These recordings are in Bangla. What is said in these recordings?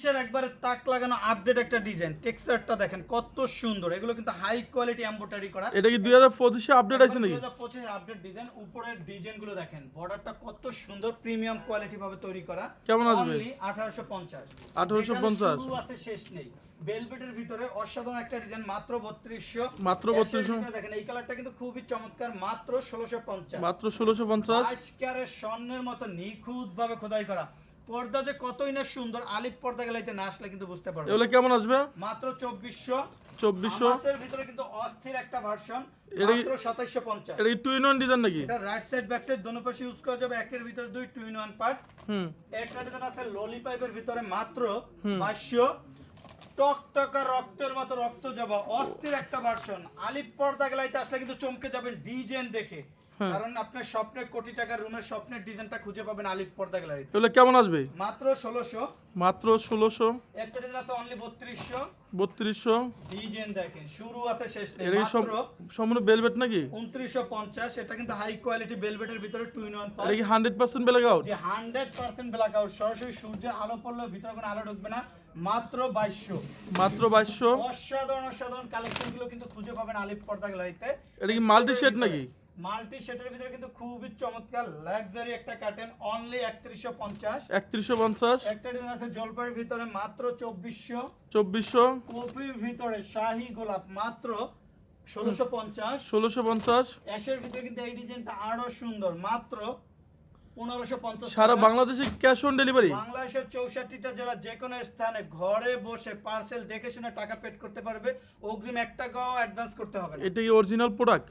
পঁচিশের একবারে তাক লাগানো আপডেট একটা ডিজাইন টেক্সচারটা দেখেন কত সুন্দর। এগুলো কিন্তু হাই কোয়ালিটি এমব্রয়ডারি করা। এটা কি দুই হাজার পঁচিশে আপডেট আছে নাকি? পঁচিশের আপডেট ডিজাইন উপরের ডিজাইনগুলো দেখেন। বর্ডারটা কত সুন্দর প্রিমিয়াম কোয়ালিটি ভাবে তৈরি করা। কেমন আসবে? আঠারোশো পঞ্চাশ। 1850 শুরু আছে শেষ নেই। বেলভেটের ভিতরে অসাধারণ একটা ডিজাইন মাত্র বত্রিশশো। মাত্র 3200 দেখেন এই কালারটা কিন্তু খুবই চমৎকার মাত্র ষোলোশো পঞ্চাশ। মাত্র ষোলোশো পঞ্চাশ। আজকারের স্বর্ণের মতো নিখুঁত ভাবে খোদাই করা। পর্দা যে কতই না সুন্দর আলিপ পর্দা গেলাইতে না আসলে কিন্তু বুঝতে পারবে এগুলো কেমন আসবে? মাত্র চব্বিশশো। চব্বিশশো। আমাসের ভিতরে কিন্তু অস্থির একটা ভার্সন মাত্র সাতাইশশো পঞ্চাশ। এটা কি টু ইন ওয়ান ডিজাইন নাকি? এটা রাইট সাইড ব্যাক সাইড দোনো পাশে ইউজ করা যাবে একের ভিতরে দুই টু ইন ওয়ান পার্ট হুম। একটা ডিজাইন আছে ললিপাইপের ভিতরে মাত্র বাইশশো। টক টকা রক্তের মতো রক্ত যাবা অস্থির একটা ভার্সন আলিপ পর্দা গেলাইতে আসলে কিন্তু চমকে যাবেন ডিজাইন দেখে। কারণ আপনার স্বপ্নের কোটি টাকার রুমের স্বপ্নের ডিজাইনটা খুঁজে পাবেন আলিপ পর্দা গ্যালারিতে। এগুলো কেমন আসবে? মাত্র ষোলোশো। মাত্র ষোলোশো। একটা ডিজাইন আছে অনলি বত্রিশশো। বত্রিশশো। ডিজাইন দেখেন শুরু আছে শেষ নেই। এটা কি সব মাত্র সম্পূর্ণ বেলভেট নাকি? উনত্রিশশো পঞ্চাশ এটা কিন্তু হাই কোয়ালিটি বেলভেটের ভিতরে টু ইন ওয়ান এটা কি হান্ড্রেড পার্সেন্ট ব্ল্যাক আউট যে হান্ড্রেড পার্সেন্ট ব্ল্যাক আউট সরাসরি সূর্যের আলো পড়লে ভিতরে কোনো আলো ঢুকবে না। মাত্র বাইশশো। মাত্র বাইশশো। অসাধারণ অসাধারণ কালেকশনগুলো কিন্তু খুঁজে পাবেন আলিপ পর্দা গ্যালারিতে। এটা কি মাল্টি শেড নাকি? মাল্টি শেডের ভিতরে কিন্তু খুবই চমৎকার লাক্সারি একটা কার্টেন অনলি একত্রিশশো পঞ্চাশ। একত্রিশশো পঞ্চাশ। একটা ডিজাইন আছে জলপাইয়ের ভিতরে মাত্র চব্বিশশো। চব্বিশশো। কপির ভিতরে শাহী গোলাপ মাত্র ষোলোশো পঞ্চাশ। ষোলোশো পঞ্চাশ। অ্যাশের ভিতরে কিন্তু এই ডিজাইনটা আরও সুন্দর মাত্র পনেরোশো পঞ্চাশ সারা। বাংলাদেশে ক্যাশ অন ডেলিভারি বাংলাদেশের চৌষট্টিটা জেলা যে কোনো স্থানে ঘরে বসে পার্সেল দেখে শুনে টাকা পেড করতে পারবে। অগ্রিম এক টাকাও অ্যাডভান্স করতে হবে এটা কি অরিজিনাল প্রোডাক্ট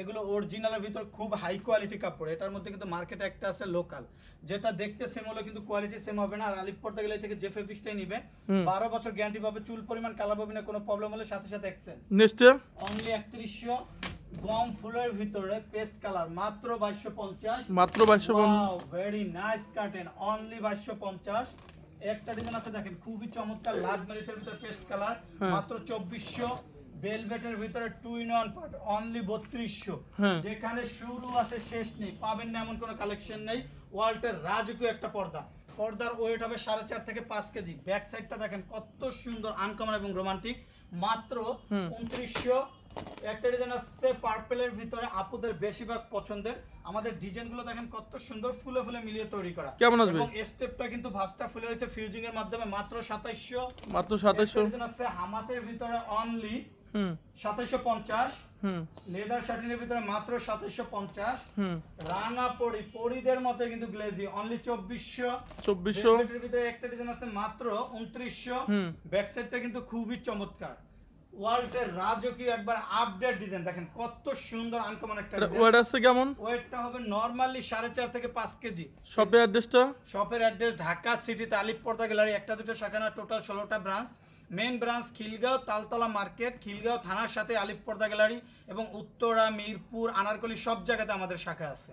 এগুলো অরিজিনালের ভিতর খুব হাই কোয়ালিটি কাপড়। এটার মধ্যে কিন্তু মার্কেটে একটা আছে লোকাল যেটা দেখতে সেম হলো কিন্তু কোয়ালিটি সেম হবে না। আর আলিপ পড়তে গেলে এই থেকে যে ফেব্রিক্সটাই নিবে। বারো বছর গ্যারান্টি পাবে চুল পরিমাণ কালা পাবে না কোনো প্রবলেম হলে সাথে সাথে এক্সচেঞ্জ নেক্সটে অনলি একত্রিশশো গম ফুলের ভিতরে পেস্ট কালার মাত্র বাইশশো পঞ্চাশ। মাত্র বাইশশো ভেরি নাইস কাটেন অনলি বাইশশো পঞ্চাশ। একটা ডিজাইন আছে দেখেন খুবই চমৎকার লাভ মেরিসের ভিতরে পেস্ট কালার হ্যাঁ। মাত্র চব্বিশশো। বেলভেটের ভিতরে two in one part only বত্রিশশো। হ্যাঁ। যেখানে শুরু আছে শেষ নেই। পাবেন না এমন কোনো কালেকশন নেই। ওয়াল্টের রাজকীয় একটা পর্দা। পর্দার ওয়েট হবে সাড়ে চার থেকে পাঁচ কেজি। ব্যাক সাইডটা দেখেন কত সুন্দর আনকমন এবং রোমান্টিক মাত্র উনত্রিশশো। একটা ডিজাইন আসছে পার্পেলের ভিতরে আপুদের বেশিরভাগ পছন্দের। আমাদের ডিজাইনগুলো দেখেন কত সুন্দর ফুলে ফুলে মিলিয়ে তৈরি করা। কেমন আসবে? এবং স্টেপটা কিন্তু ভাস্টা ফুলে রয়েছে ফিউজিং এর মাধ্যমে মাত্র সাতাইশশো। মাত্র সাতাইশশো। হামাসের ভিতরে অনলি হুম। পঞ্চাশ। লেদার শার্টিনের ভিতরে মাত্র সাতাইশশো পঞ্চাশ। রাঙা পরি পরিদের মতো কিন্তু গ্লেজি। অনলি চব্বিশশো। চব্বিশশো। ভিতরে একটা ডিজাইন আছে মাত্র উনত্রিশশো। হুম। ব্যাক সাইডটা কিন্তু খুবই চমৎকার। ওয়ার্ল্ডের রাজকীয় একবার আপডেট ডিজাইন দেখেন কত সুন্দর আনকমন একটা ওয়েট আছে কেমন? ওয়েটটা হবে নর্মালি সাড়ে চার থেকে পাঁচ কেজি। শপের অ্যাড্রেসটা শপের অ্যাড্রেস ঢাকা সিটিতে আলিপপর্দা গ্যালারি একটা দুটো শাখা না টোটাল ষোলোটা branch main branch Khilgaon, Taltala market, Khilgaon থানার সাথে আলিপর্দা গ্যালারি এবং উত্তরা, মিরপুর, আনারকলি সব জায়গাতে আমাদের শাখা আছে।